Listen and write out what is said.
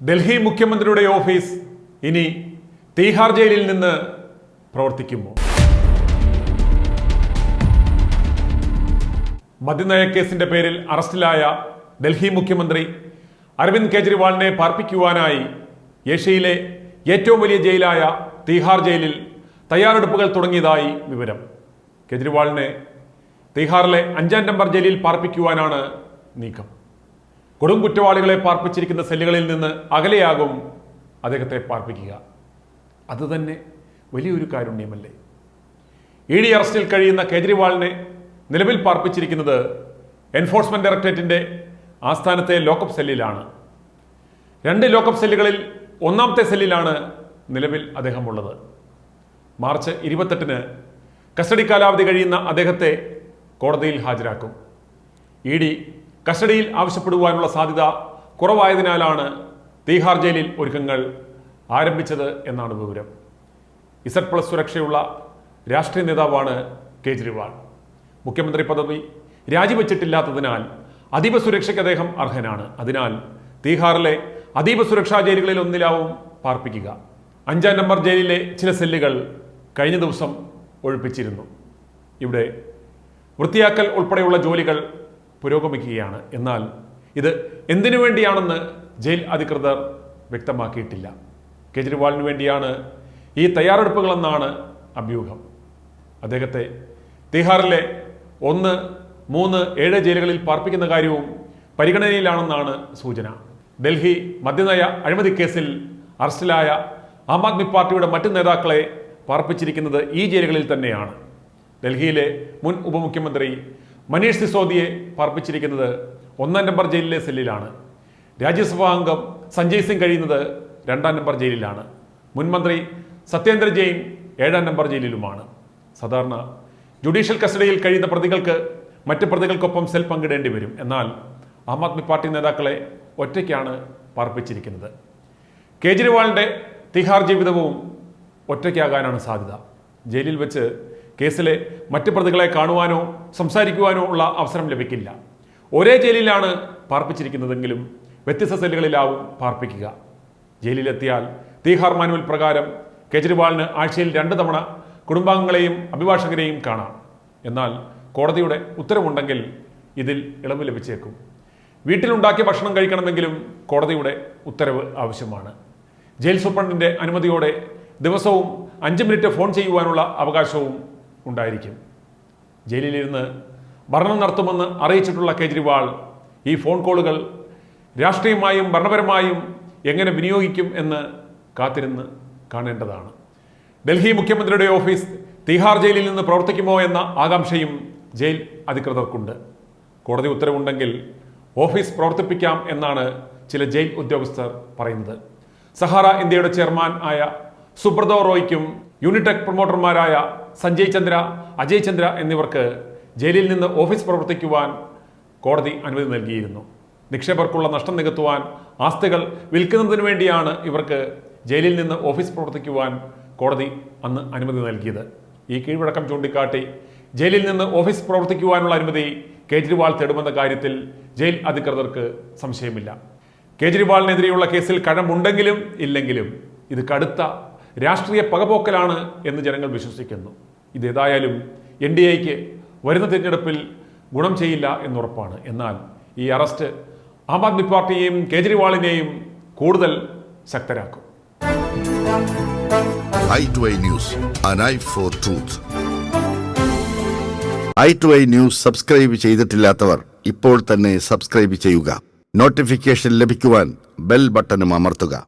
ഡൽഹി മുഖ്യമന്ത്രിയുടെ ഓഫീസ് ഇനി തീഹാർ ജയിലിൽ നിന്ന് പ്രവർത്തിക്കുമോ? മദ്യനയക്കേസിന്റെ പേരിൽ അറസ്റ്റിലായ ഡൽഹി മുഖ്യമന്ത്രി അരവിന്ദ് കെജ്രിവാളിനെ പാർപ്പിക്കുവാനായി ഏഷ്യയിലെ ഏറ്റവും വലിയ ജയിലായ തീഹാർ ജയിലിൽ തയ്യാറെടുപ്പുകൾ തുടങ്ങിയതായി വിവരം. കെജ്രിവാളിനെ തീഹാറിലെ അഞ്ചാം നമ്പർ ജയിലിൽ പാർപ്പിക്കുവാനാണ് നീക്കം. കൊടും കുറ്റവാളികളെ പാർപ്പിച്ചിരിക്കുന്ന സെല്ലുകളിൽ നിന്ന് അകലെയാകും അദ്ദേഹത്തെ പാർപ്പിക്കുക. അതുതന്നെ വലിയൊരു കാരുണ്യമല്ലേ? ഇ ഡി അറസ്റ്റിൽ കഴിയുന്ന കേജ്രിവാളിനെ നിലവിൽ പാർപ്പിച്ചിരിക്കുന്നത് എൻഫോഴ്സ്മെന്റ് ഡയറക്ടറേറ്റിന്റെ ആസ്ഥാനത്തെ ലോക്കപ്പ് സെല്ലിലാണ്. രണ്ട് ലോക്കപ്പ് സെല്ലുകളിൽ ഒന്നാമത്തെ സെല്ലിലാണ് നിലവിൽ അദ്ദേഹം ഉള്ളത് മാർച്ച് ഇരുപത്തെട്ടിന് കസ്റ്റഡി കാലാവധി കഴിയുന്ന അദ്ദേഹത്തെ കോടതിയിൽ ഹാജരാക്കും. ഇ ഡി കസ്റ്റഡിയിൽ ആവശ്യപ്പെടുവാനുള്ള സാധ്യത കുറവായതിനാലാണ് തീഹാർ ജയിലിൽ ഒരുക്കങ്ങൾ ആരംഭിച്ചത് എന്നാണ് വിവരം. ഇസഡ് പ്ലസ് സുരക്ഷയുള്ള രാഷ്ട്രീയ നേതാവാണ് കേജ്രിവാൾ. മുഖ്യമന്ത്രി പദവി രാജിവെച്ചിട്ടില്ലാത്തതിനാൽ അതീവ സുരക്ഷയ്ക്ക് അദ്ദേഹം അർഹനാണ്. അതിനാൽ തീഹാറിലെ അതീവ സുരക്ഷാ ജയിലുകളിൽ ഒന്നിലാവും പാർപ്പിക്കുക. അഞ്ചാം നമ്പർ ജയിലിലെ ചില സെല്ലുകൾ കഴിഞ്ഞ ദിവസം ഒഴിപ്പിച്ചിരുന്നു. ഇവിടെ വൃത്തിയാക്കൽ ഉൾപ്പെടെയുള്ള ജോലികൾ പുരോഗമിക്കുകയാണ്. എന്നാൽ ഇത് എന്തിനു വേണ്ടിയാണെന്ന് ജയിൽ അധികൃതർ വ്യക്തമാക്കിയിട്ടില്ല. കേജ്രിവാളിന് വേണ്ടിയാണ് ഈ തയ്യാറെടുപ്പുകളെന്നാണ് അഭ്യൂഹം. അദ്ദേഹത്തെ തീഹാറിലെ ഒന്ന് മൂന്ന് ഏഴ് ജയിലുകളിൽ പാർപ്പിക്കുന്ന കാര്യവും പരിഗണനയിലാണെന്നാണ് സൂചന. ഡൽഹി മദ്യനയ അഴിമതി കേസിൽ അറസ്റ്റിലായ ആം ആദ്മി പാർട്ടിയുടെ മറ്റ് നേതാക്കളെ പാർപ്പിച്ചിരിക്കുന്നത് ഈ ജയിലുകളിൽ തന്നെയാണ്. ഡൽഹിയിലെ മുൻ ഉപമുഖ്യമന്ത്രി മനീഷ് സിസോദിയെ പാർപ്പിച്ചിരിക്കുന്നത് ഒന്നാം നമ്പർ ജയിലിലെ സെല്ലിലാണ്. രാജ്യസഭാ അംഗം സഞ്ജയ് സിംഗ് കഴിയുന്നത് രണ്ടാം നമ്പർ ജയിലിലാണ്. മുൻമന്ത്രി സത്യേന്ദ്ര ജെയിൻ ഏഴാം നമ്പർ ജയിലിലുമാണ്. സാധാരണ ജുഡീഷ്യൽ കസ്റ്റഡിയിൽ കഴിയുന്ന പ്രതികൾക്ക് മറ്റ് പ്രതികൾക്കൊപ്പം സെൽ പങ്കിടേണ്ടി വരും. എന്നാൽ ആം ആദ്മി പാർട്ടി നേതാക്കളെ ഒറ്റയ്ക്കാണ് പാർപ്പിച്ചിരിക്കുന്നത്. കേജ്രിവാളിന്റെ തിഹാർ ജീവിതവും ഒറ്റയ്ക്കാകാനാണ് സാധ്യത. ജയിലിൽ വെച്ച് കേസിലെ മറ്റ് പ്രതികളെ കാണുവാനോ സംസാരിക്കുവാനോ ഉള്ള അവസരം ലഭിക്കില്ല. ഒരേ ജയിലിലാണ് പാർപ്പിച്ചിരിക്കുന്നതെങ്കിലും വ്യത്യസ്ത സെല്ലുകളിലാവും പാർപ്പിക്കുക. ജയിലിലെത്തിയാൽ തീഹാർ മാനുവൽ പ്രകാരം കേജ്രിവാളിന് ആഴ്ചയിൽ രണ്ട് തവണ കുടുംബാംഗങ്ങളെയും അഭിഭാഷകരെയും കാണാം. എന്നാൽ കോടതിയുടെ ഉത്തരവുണ്ടെങ്കിൽ ഇതിൽ ഇളവ് ലഭിച്ചേക്കും. വീട്ടിലുണ്ടാക്കിയ ഭക്ഷണം കഴിക്കണമെങ്കിലും കോടതിയുടെ ഉത്തരവ് ആവശ്യമാണ്. ജയിൽ സൂപ്രണ്ടിന്റെ അനുമതിയോടെ ദിവസവും അഞ്ച് മിനിറ്റ് ഫോൺ ചെയ്യുവാനുള്ള അവകാശവും ഉണ്ടായിരിക്കും. ജയിലിലിരുന്ന് ഭരണം നടത്തുമെന്ന് അറിയിച്ചിട്ടുള്ള കേജ്രിവാൾ ഈ ഫോൺ കോളുകൾ രാഷ്ട്രീയമായും ഭരണപരമായും എങ്ങനെ വിനിയോഗിക്കും എന്ന് കാത്തിരുന്ന് കാണേണ്ടതാണ്. ഡൽഹി മുഖ്യമന്ത്രിയുടെ ഓഫീസ് തിഹാർ ജയിലിൽ നിന്ന് പ്രവർത്തിക്കുമോ എന്ന ആകാംക്ഷയും ജയിൽ അധികൃതർക്കുണ്ട്. കോടതി ഉത്തരവുണ്ടെങ്കിൽ ഓഫീസ് പ്രവർത്തിപ്പിക്കാം എന്നാണ് ചില ജയിൽ ഉദ്യോഗസ്ഥർ പറയുന്നത്. സഹാറ ഇന്ത്യയുടെ ചെയർമാൻ ആയ സുബ്രതോ റോയ്ക്കും യൂണിടെക് പ്രൊമോട്ടർമാരായ സഞ്ജയ് ചന്ദ്ര അജയ് ചന്ദ്ര എന്നിവർക്ക് ജയിലിൽ നിന്ന് ഓഫീസ് പ്രവർത്തിക്കുവാൻ കോടതി അനുമതി നൽകിയിരുന്നു. നിക്ഷേപർക്കുള്ള നഷ്ടം നികത്തുവാൻ ആസ്തികൾ വിൽക്കുന്നതിന് വേണ്ടിയാണ് ഇവർക്ക് ജയിലിൽ നിന്ന് ഓഫീസ് പ്രവർത്തിക്കുവാൻ കോടതി അന്ന് അനുമതി നൽകിയത്. ഈ കീഴ്വഴക്കം ചൂണ്ടിക്കാട്ടി ജയിലിൽ നിന്ന് ഓഫീസ് പ്രവർത്തിക്കുവാനുള്ള അനുമതി കേജ്രിവാൾ തേടുമെന്ന കാര്യത്തിൽ ജയിൽ അധികൃതർക്ക് സംശയമില്ല. കേജ്രിവാളിനെതിരെയുള്ള കേസിൽ കഴമുണ്ടെങ്കിലും ഇല്ലെങ്കിലും ഇത് കടുത്ത രാഷ്ട്രീയ പകപോക്കലാണ് എന്ന് ജനങ്ങൾ വിശ്വസിക്കുന്നു. ഇതേതായാലും എൻ ഡി എക്ക് വരുന്ന തിരഞ്ഞെടുപ്പിൽ ഗുണം ചെയ്യില്ല എന്നുറപ്പാണ്. എന്നാൽ ഈ അറസ്റ്റ് ആം ആദ്മി പാർട്ടിയെയും കേജ്രിവാളിനെയും കൂടുതൽ ശക്തരാക്കും. I two I news subscribe ചെയ്തിട്ടില്ലാത്തവർ ഇപ്പോൾ തന്നെ സബ്സ്ക്രൈബ് ചെയ്യുക. നോട്ടിഫിക്കേഷൻ ലഭിക്കുവാൻ ബെൽ ബട്ടണും അമർത്തുക.